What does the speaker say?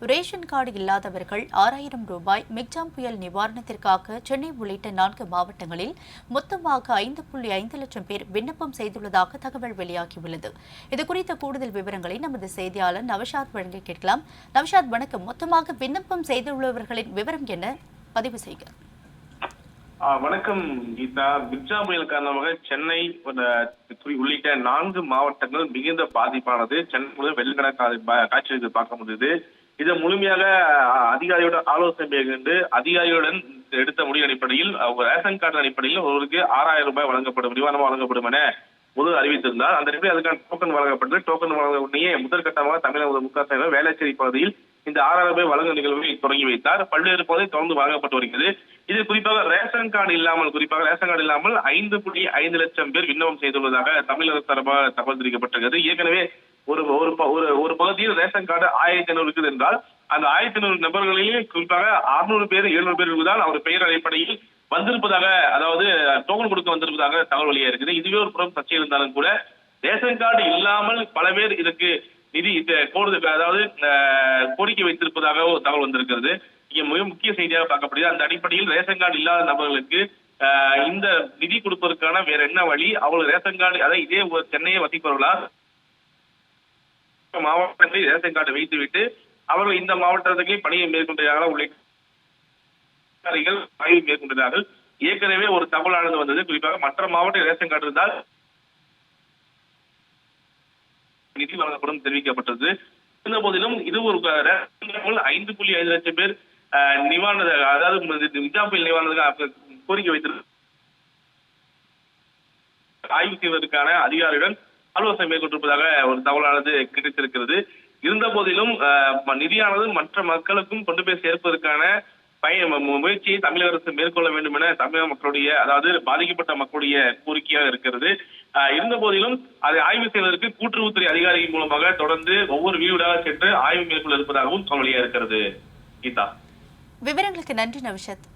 Ration card இல்லாதவர்கள் ஆறாயிரம் ரூபாய் மிக்ஜாம் புயல் நிவாரணத்திற்காக சென்னை உள்ளிட்ட நான்கு மாவட்டங்களில் மொத்தமாக ஐந்து புள்ளி ஐந்து லட்சம் பேர் விண்ணப்பம் செய்துள்ளதாக தகவல் வெளியாகியுள்ளது. இதுகுறித்த கூடுதல் விவரங்களை நமது செய்தியாளர் நவஷாத் வழங்க கேட்கலாம். நவஷாத் வணக்கம். மொத்தமாக விண்ணப்பம் செய்துள்ளவர்களின் விவரம் என்ன? பதிவு செய்க. வணக்கம் கீதா. மிக்ஜா புயல் காரணமாக சென்னை உள்ளிட்ட நான்கு மாவட்டங்கள் மிகுந்த பாதிப்பானது. சென்னை முழுவதும் வெள்ளக்கட காட்சிகளுக்கு பார்க்க முடியுது. இதை முழுமையாக அதிகாரியோட அதிகாரியுடன் ஆலோசனை மேற்கொண்டு அதிகாரியுடன் எடுத்த முடிவு அடிப்படையில் ரேஷன் கார்டு அடிப்படையில் ஒருவருக்கு ஆறாயிரம் ரூபாய் வழங்கப்படும் நிவாரணம் வழங்கப்படும் என முதல் அறிவித்திருந்தார். அந்த நிலையில் அதுக்கான டோக்கன் வழங்கப்பட்டது. டோக்கன் வழங்க உடனே முதற்கட்டமாக தமிழக முதல் மு வேளச்சேரி பகுதியில் இந்த ஆறாயிரம் ரூபாய் வழங்கும் நிகழ்வை தொடங்கி வைத்தார். பல்வேறு பகுதியில் தொடர்ந்து வழங்கப்பட்டு வருகிறது. இது குறிப்பாக ரேஷன் கார்டு இல்லாமல் குறிப்பாக ரேஷன் கார்டு இல்லாமல் ஐந்து புள்ளி ஐந்து லட்சம் பேர் விண்ணப்பம் செய்துள்ளதாக தமிழக தரப்பாக தகவல் தெரிவிக்கப்பட்டிருக்கிறது. ஏற்கனவே ஒரு ஒரு ப- ஒரு ஒரு பகுதியில் ரேஷன் கார்டு ஆயிரத்தி ஐநூறு இருக்குது என்றால் அந்த ஆயிரத்தி ஐநூறு நபர்களிலே குறிப்பாக அறுநூறு பேர் எழுநூறு பேர் இருக்குதால் அவர் பெயர் அடிப்படையில் வந்திருப்பதாக அதாவது டோக்கன் கொடுக்க வந்திருப்பதாக தகவல் வெளியாக இருக்குது. இதுவே ஒரு புறம் சர்ச்சை இருந்தாலும் கூட ரேஷன் கார்டு இல்லாமல் பல பேர் இதற்கு நிதி கோடுதல் கோடு அதாவது அஹ், கோரிக்கை வைத்திருப்பதாக ஒரு தகவல் வந்திருக்கிறது. இங்க மிக முக்கிய செய்தியாக பார்க்கப்படுகிறது. அந்த அடிப்படையில் ரேஷன் கார்டு இல்லாத நபர்களுக்கு இந்த நிதி கொடுப்பதற்கான வேற என்ன வழி? அவங்களுக்கு ரேஷன் கார்டு அதாவது இதே ஒரு சென்னையை வசிப்பவர்களா மாவட்டங்களில் ரேஷன் கார்டு வைத்துவிட்டு அவர்கள் இந்த மாவட்டத்துக்கு பணியை மேற்கொண்டார்களா உள்ளிட்ட அதிகாரிகள் ஆய்வு மேற்கொண்டார்கள் ஏற்கனவே ஒரு தகவலானது வந்தது. குறிப்பாக மற்ற மாவட்ட ரேஷன் கார்டு இருந்தால் நிதி வழங்கப்படும் தெரிவிக்கப்பட்டது. இருந்த போதிலும் இது ஒரு ஐந்து புள்ளி ஐந்து லட்சம் பேர் நிவாரண அதாவது நிஜா புயல் நிவாரணத்துக்கு கோரிக்கை வைத்திருக்க ஆய்வு செய்வதற்கான அதிகாரியுடன் ஆலோசனை மேற்கொண்டிருப்பதாக ஒரு தகவலானது கிடைத்திருக்கிறது. இருந்த போதிலும் நிதியானது மற்ற மக்களுக்கும் கொண்டு போய் சேர்ப்பதற்கான பய முயற்சியை தமிழக அரசு மேற்கொள்ள வேண்டும் என தமிழக மக்களுடைய அதாவது பாதிக்கப்பட்ட மக்களுடைய கோரிக்கையாக இருக்கிறது. இருந்த போதிலும் அதை ஆய்வு செய்வதற்கு கூட்டுறவுத்துறை அதிகாரிகள் மூலமாக தொடர்ந்து ஒவ்வொரு வீடாக சென்று ஆய்வு மேற்கொள்ள இருப்பதாகவும் கவலையா இருக்கிறது. கீதா. விவரங்களுக்கு நன்றி நவிஷத்.